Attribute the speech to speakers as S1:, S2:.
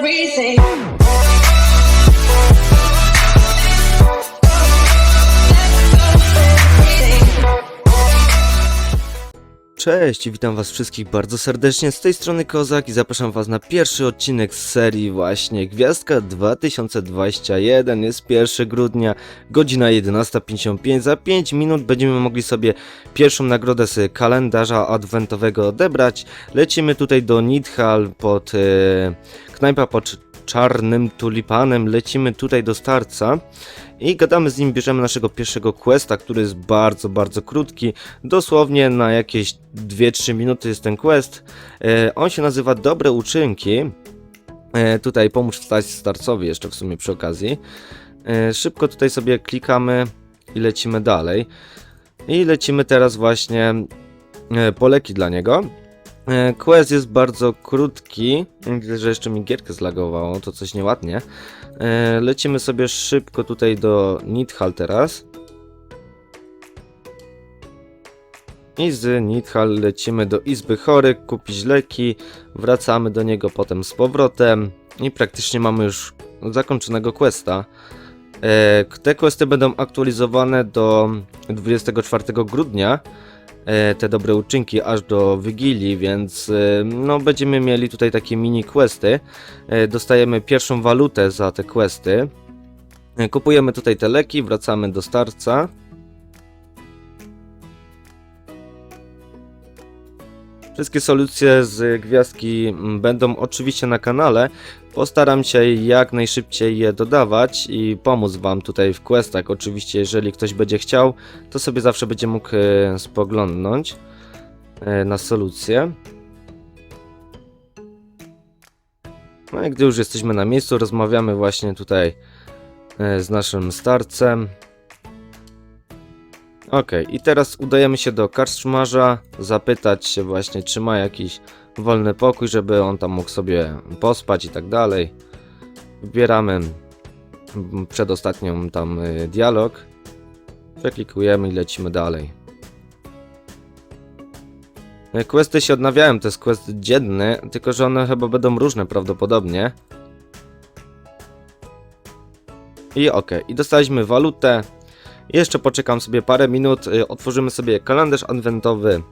S1: everything.
S2: Cześć, witam was wszystkich bardzo serdecznie, z tej strony Kozak i zapraszam was na pierwszy odcinek z serii właśnie Gwiazdka 2021, jest 1 grudnia, godzina 11.55, za 5 minut będziemy mogli sobie pierwszą nagrodę z kalendarza adwentowego odebrać, lecimy tutaj do Nidhal pod, e, knajpa pod czarnym tulipanem, lecimy tutaj do starca i gadamy z nim, bierzemy naszego pierwszego questa, który jest bardzo, bardzo krótki, dosłownie na jakieś 2-3 minuty jest ten quest. E, on się nazywa Dobre Uczynki. E, tutaj pomóż wstać starcowi jeszcze w sumie przy okazji. E, szybko tutaj sobie klikamy i lecimy dalej. I lecimy teraz właśnie po leki dla niego. E, Quest jest bardzo krótki. Widzę, że jeszcze mi gierkę zlagowało, to coś nieładnie. E, Lecimy sobie szybko tutaj do Nidhal teraz. I z Nidhal lecimy do Izby Chorych, kupić leki, wracamy do niego potem z powrotem i praktycznie mamy już zakończonego questa. E, Te questy będą aktualizowane do 24 grudnia, te dobre uczynki aż do Wigilii, więc e, no będziemy mieli tutaj takie mini questy. E, Dostajemy pierwszą walutę za te questy. E, Kupujemy tutaj te leki, wracamy do starca. Wszystkie solucje z gwiazdki mm, będą oczywiście na kanale. Postaram się jak najszybciej je dodawać i pomóc Wam tutaj w questach. Oczywiście, jeżeli ktoś będzie chciał, to sobie zawsze będzie mógł e, spoglądnąć e, na solucję. No i gdy już jesteśmy na miejscu, rozmawiamy właśnie tutaj e, z naszym starcem. Ok, i teraz udajemy się do karczmarza, zapytać się właśnie, czy ma jakiś wolny pokój, żeby on tam mógł sobie pospać i tak dalej. Wybieramy przedostatnią tam y, dialog. Przeklikujemy i lecimy dalej. Y, Questy się odnawiają, to jest quest dzienny, tylko że one chyba będą różne prawdopodobnie. I ok, i dostaliśmy walutę. Jeszcze poczekam sobie parę minut, y, otworzymy sobie kalendarz adwentowy